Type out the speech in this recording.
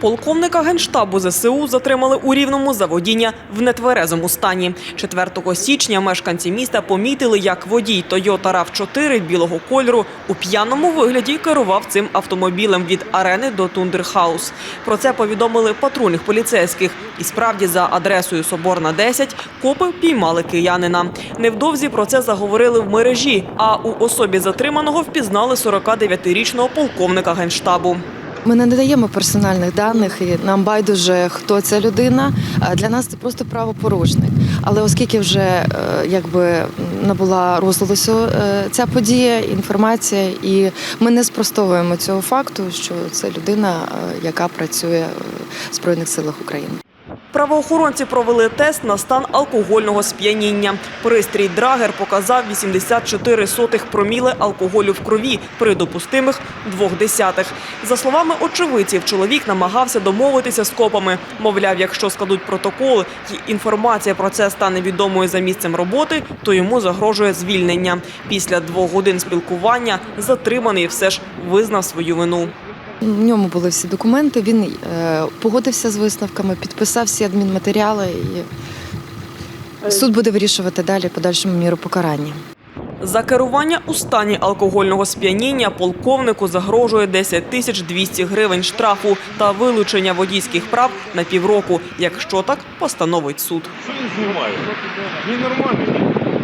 Полковника генштабу ЗСУ затримали у Рівному за водіння в нетверезому стані. 4 січня мешканці міста помітили, як водій Toyota RAV4 білого кольору у п'яному вигляді керував цим автомобілем від арени до Тундерхаус. Про це повідомили патрульних поліцейських. І справді за адресою Соборна 10 копи піймали киянина. Невдовзі про це заговорили в мережі, а у особі затриманого впізнали 49-річного полковника генштабу. Ми не надаємо персональних даних, і нам байдуже, хто ця людина. Для нас це просто правопорушник. Але оскільки вже е, якби набула розголосу е, ця подія, інформація, і ми не спростовуємо цього факту, що це людина, е, яка працює в Збройних силах України. Правоохоронці провели тест на стан алкогольного сп'яніння. Пристрій Драгер показав 84 сотих проміли алкоголю в крові при допустимих двох десятих. За словами очевидців, чоловік намагався домовитися з копами. Мовляв, якщо складуть протокол і інформація про це стане відомою за місцем роботи, то йому загрожує звільнення. Після двох годин спілкування затриманий все ж визнав свою вину. В ньому були всі документи. Він е, погодився з висновками, підписав всі адмінматеріали, і суд буде вирішувати далі подальшому міру покарання. За керування у стані алкогольного сп'яніння полковнику загрожує 10 тисяч 200 гривень штрафу та вилучення водійських прав на півроку, якщо так постановить суд. Що він знімає? Він нормальний.